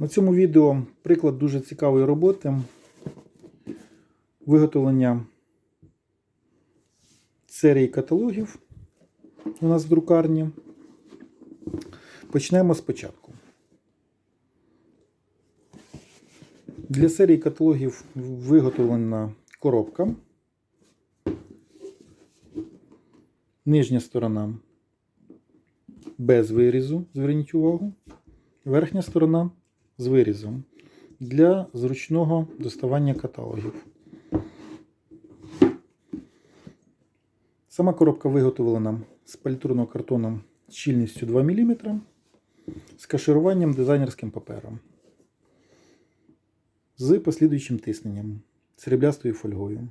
На цьому відео приклад дуже цікавої роботи. Виготовлення серії каталогів у нас в друкарні. Почнемо спочатку. Для серії каталогів виготовлена коробка. Нижня сторона без вирізу, зверніть увагу. Верхня сторона з вирізом для зручного доставання каталогів. Сама коробка виготовлена з палітурного картону з щільністю 2 мм з кашируванням дизайнерським папером, з послідуючим тисненням сріблястою фольгою.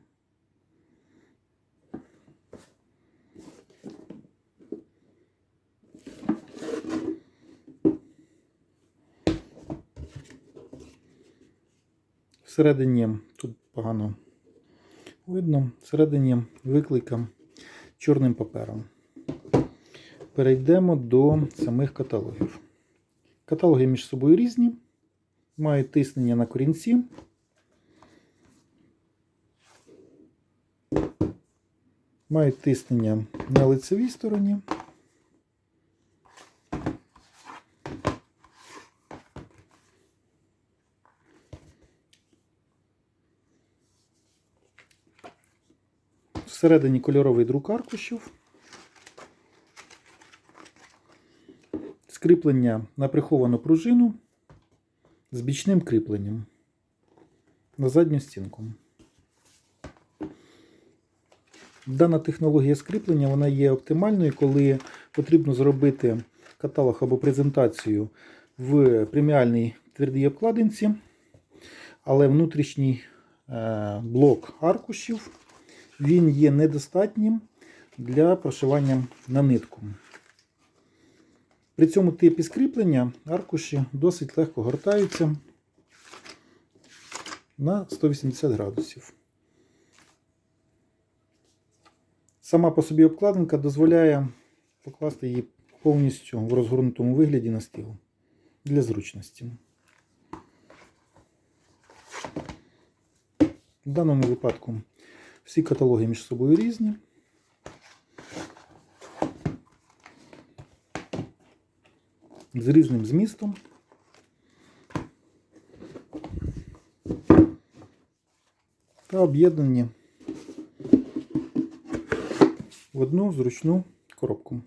Всередині тут погано видно, всередині виклика чорним папером. Перейдемо до самих каталогів. Каталоги між собою різні, мають тиснення на корінці. Мають тиснення на лицевій стороні. Всередині кольоровий друк аркушів. Скріплення на приховану пружину з бічним кріпленням на задню стінку. Дана технологія скріплення вона є оптимальною, коли потрібно зробити каталог або презентацію в преміальній твердій обкладинці, але внутрішній е, блок аркушів він є недостатнім для прошивання на нитку. При цьому типі скріплення аркуші досить легко гортаються на 180 градусів. Сама по собі обкладинка дозволяє покласти її повністю в розгорнутому вигляді на стіл для зручності. В даному випадку всі каталоги між собою різні. З різним змістом. Та об'єднані в одну зручну коробку.